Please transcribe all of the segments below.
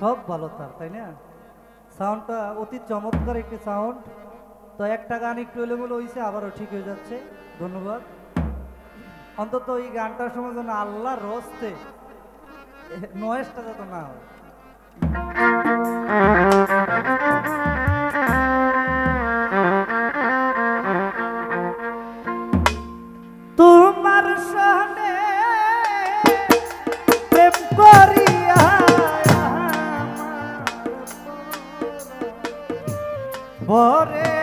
সব ভালো তার, তাই না? সাউন্ডটা অতি চমৎকার একটি সাউন্ড তো একটা গান একটু এলে বলে হয়েছে আবারও ঠিক হয়ে যাচ্ছে। ধন্যবাদ। অন্তত এই গানটার সময় যেন আল্লাহ রস্তে নয়েসটা যত না হয়। তোমার সহনে ভরে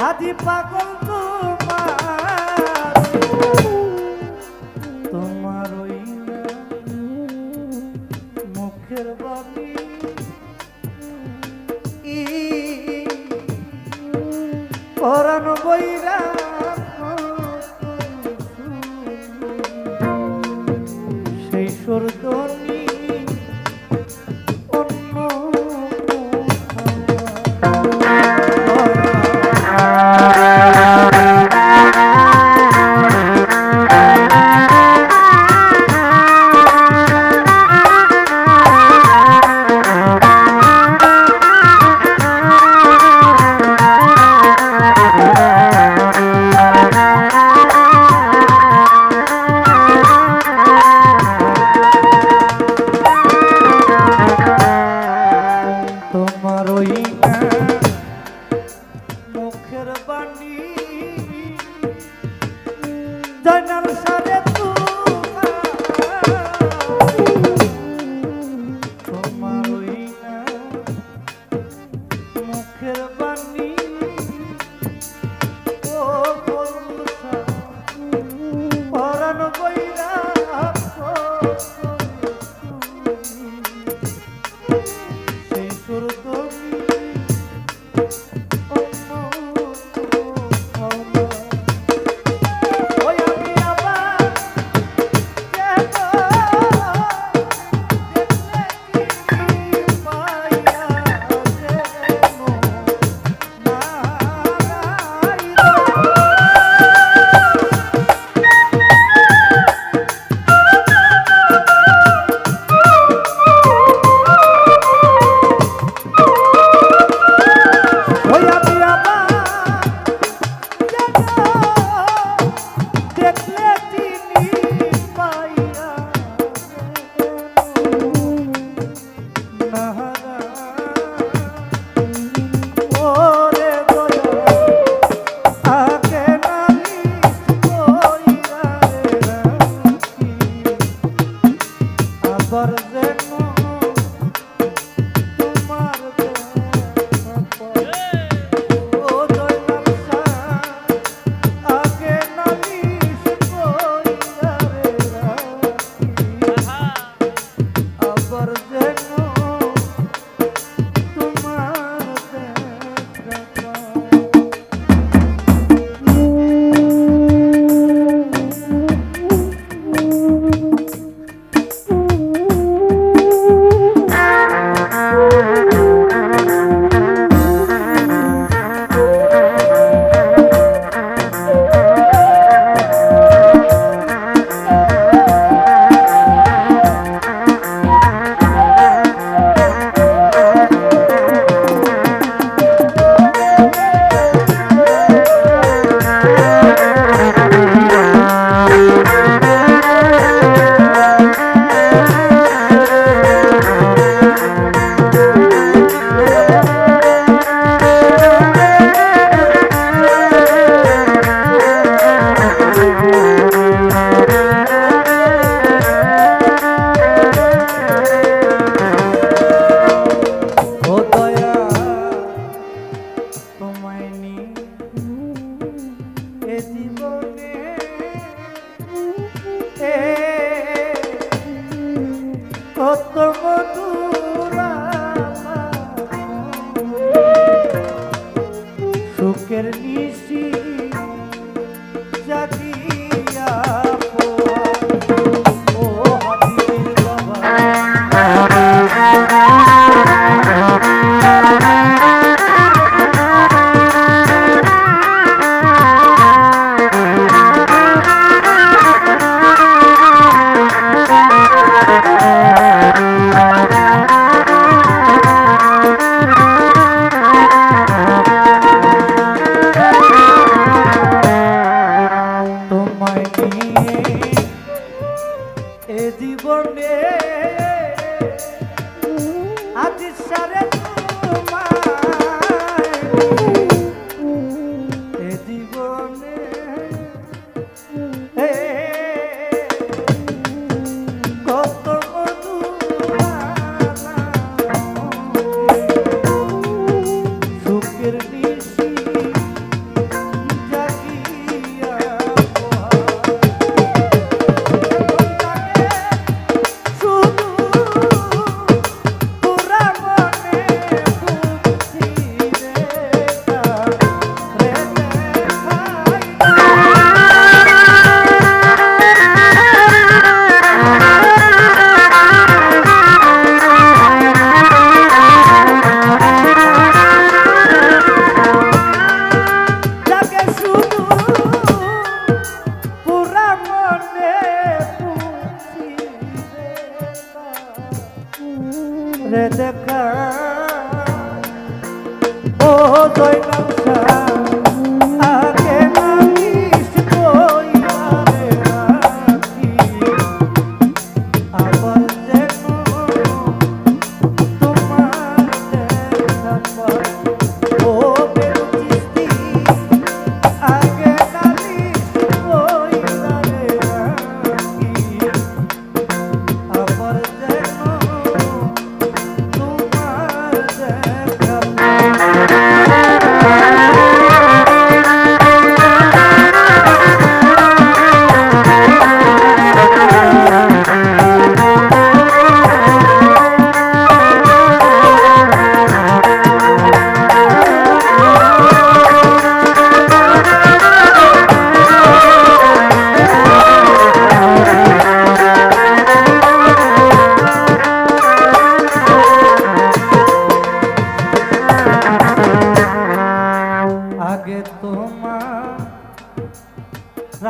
হাতি পাগল এ জীবনে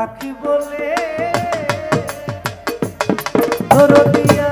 রাখি বলে ধরো গে